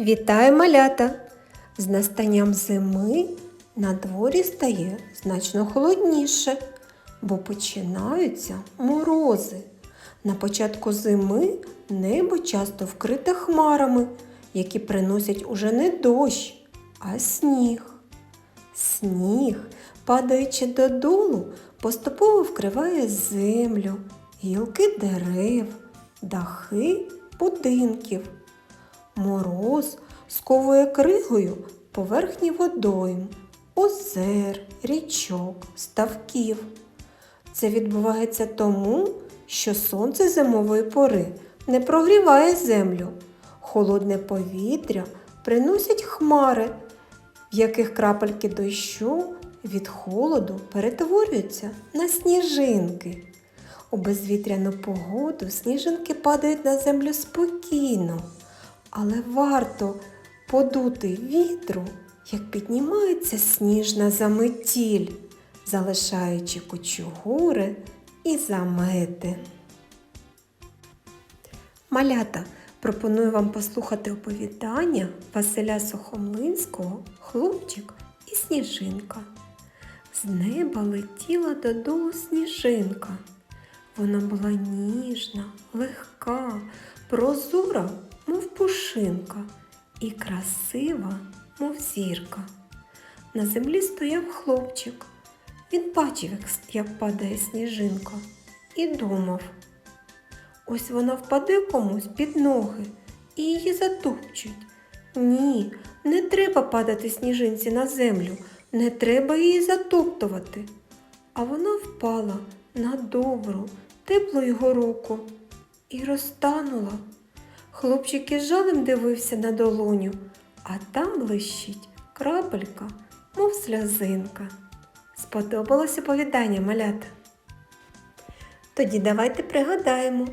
Вітаю малята! З настанням зими на дворі стає значно холодніше, бо починаються морози. На початку зими небо часто вкрите хмарами, які приносять уже не дощ, а сніг. Сніг, падаючи додолу, поступово вкриває землю, гілки дерев, дахи будинків. Мороз сковує кригою поверхні водойм, озер, річок, ставків. Це відбувається тому, що сонце зимової пори не прогріває землю. Холодне повітря приносять хмари, в яких крапельки дощу від холоду перетворюються на сніжинки. У безвітряну погоду сніжинки падають на землю спокійно, але варто подути вітру, як піднімається сніжна заметіль, залишаючи кучугури і замети. Малята, пропоную вам послухати оповідання Василя Сухомлинського Хлопчик і сніжинка. З неба летіла додолу сніжинка. Вона була ніжна, легка, прозора, мов пушинка, і красива, мов зірка. На землі стояв хлопчик. Він бачив, як падає сніжинка, і думав. Ось вона впаде комусь під ноги і її затопчуть. Ні, не треба падати сніжинці на землю, не треба її затоптувати. А вона впала на добру, теплу його руку і розтанула. Хлопчик із жалем дивився на долоню, а там блищить крапелька, мов сльозинка. Сподобалося оповідання малята? Тоді давайте пригадаємо,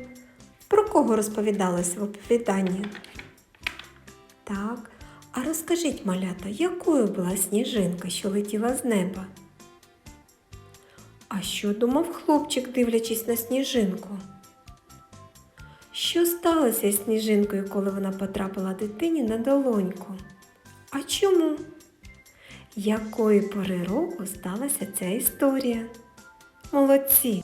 про кого розповідалось в оповіданні. Так, а розкажіть, малята, якою була сніжинка, що летіла з неба? А що думав хлопчик, дивлячись на сніжинку? Що сталося з сніжинкою, коли вона потрапила дитині на долоньку? А чому? Якої пори року сталася ця історія? Молодці!